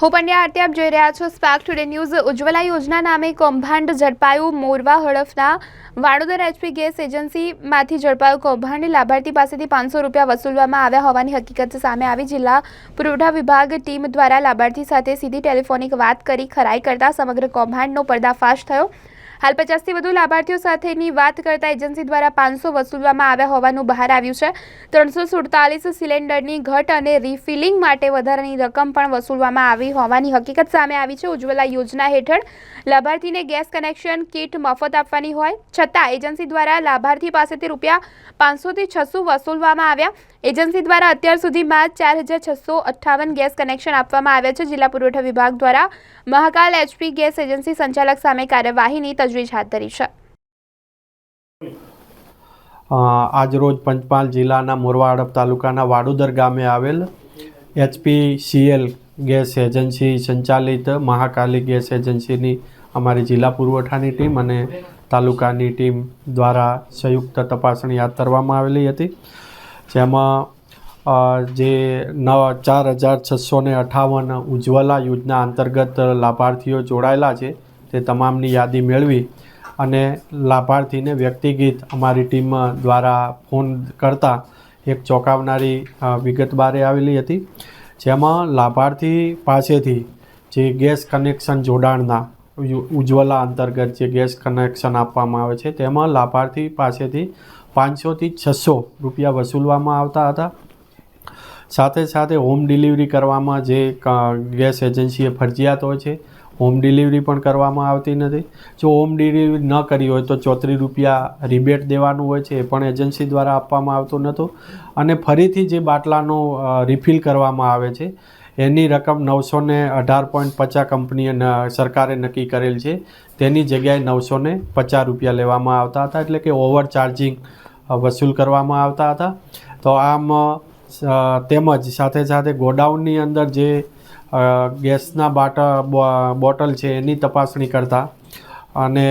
હું પંડ્યા આરતી આપ જોઈ રહ્યા છો સ્પાર્ક ટુડે ન્યૂઝ ઉજ્જવલા યોજના નામે કૌભાંડ ઝડપાયું. મોરવા હડફના વાડોદર એચપી ગેસ એજન્સીમાંથી ઝડપાયું કૌભાંડ લાભાર્થી પાસેથી પાંચસો રૂપિયા વસૂલવામાં આવ્યા હોવાની હકીકત સામે આવી. જિલ્લા પુરવઠા વિભાગ ટીમ દ્વારા લાભાર્થી સાથે સીધી ટેલિફોનિક વાત કરી ખરાઈ કરતા સમગ્ર કૌભાંડનો પર્દાફાશ થયો. હાલ પચાસથી વધુ લાભાર્થીઓ સાથેની વાત કરતા એજન્સી દ્વારા પાંચસો વસૂલવામાં આવ્યા હોવાનું બહાર આવ્યું છે. ત્રણસો સુડતાલીસ સિલિન્ડરની ઘટ અને રિફિલિંગ માટે વધારાની રકમ પણ વસૂલવામાં આવી હોવાની હકીકત સામે આવી છે. ઉજ્જવલા યોજના હેઠળ લાભાર્થીને ગેસ કનેક્શન કીટ મફત આપવાની હોય, છતાં એજન્સી દ્વારા લાભાર્થી પાસેથી રૂપિયા પાંચસોથી છસો વસૂલવામાં આવ્યા. એજન્સી દ્વારા અત્યાર સુધીમાં ચાર હજાર છસો અઠ્ઠાવન ગેસ કનેક્શન આપવામાં આવ્યા છે. જિલ્લા પુરવઠા વિભાગ દ્વારા મહાકાલ એચપી ગેસ એજન્સી સંચાલક સામે કાર્યવાહીની તજવીજ હાથ ધરી છે. આજરોજ પંચમહાલ જિલ્લાના મોરવાડ તાલુકાના વાડોદર ગામે આવેલ એચપી સીએલ ગેસ એજન્સી સંચાલિત મહાકાલી ગેસ એજન્સીની અમારી જિલ્લા પુરવઠાની ટીમ અને તાલુકાની ટીમ દ્વારા સંયુક્ત તપાસણી હાથ ધરવામાં આવેલી હતી. જેમાં જે નવ ચાર હજાર છસો ને અઠાવન ઉજ્જવલા યોજના અંતર્ગત લાભાર્થીઓ જોડાયેલા છે, તે તમામની યાદી મેળવી અને લાભાર્થીને વ્યક્તિગત અમારી ટીમ દ્વારા ફોન કરતા એક ચોંકાવનારી વિગત બારે આવેલી હતી, જેમાં લાભાર્થી પાસેથી જે ગેસ કનેક્શન જોડાણના ઉજ્જવલા અંતર્ગત જે ગેસ કનેક્શન આપવામાં આવે છે, તેમાં લાભાર્થી પાસેથી પાંચસોથી છસો રૂપિયા વસૂલવામાં આવતા હતા. સાથે સાથે હોમ ડિલિવરી કરવામાં જે ગેસ એજન્સીએ ફરજિયાત હોય છે હોમ ડિલિવરી પણ કરવામાં આવતી નથી. જો હોમ ડિલિવરી ન કરી હોય તો ચોત્રીસ રૂપિયા રિબેટ દેવાનું હોય છે, એ પણ એજન્સી દ્વારા આપવામાં આવતું નહોતું અને ફરીથી જે બાટલાનો રિફિલ કરવામાં આવે છે એની રકમ નવસો ને અઢાર પોઈન્ટ પચાસ કંપનીએ સરકારે નક્કી કરેલ છે. તેની જગ્યાએ નવસો ને પચાસ રૂપિયા લેવામાં આવતા હતા, એટલે કે ઓવર ચાર્જિંગ વસૂલ કરવામાં આવતા હતા. તો આમ તેમજ સાથે સાથે ગોડાઉનની અંદર જે ગેસના બાટા બોટલ છે એની તપાસણી કરતા અને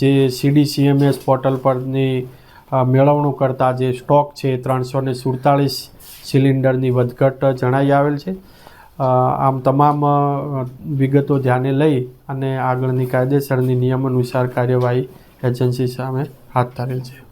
જે સીડીસીએમએસ પોર્ટલ પરની મેળવણું કરતા જે સ્ટોક છે ત્રણસો ને સુડતાળીસ સિલિન્ડરની વધઘટ જણાઈ આવેલ છે. આમ તમામ વિગતો ધ્યાને લઈ અને આગળની કાયદેસરની નિયમ અનુસાર કાર્યવાહી એજન્સી સામે હાથ ધરેલ છે.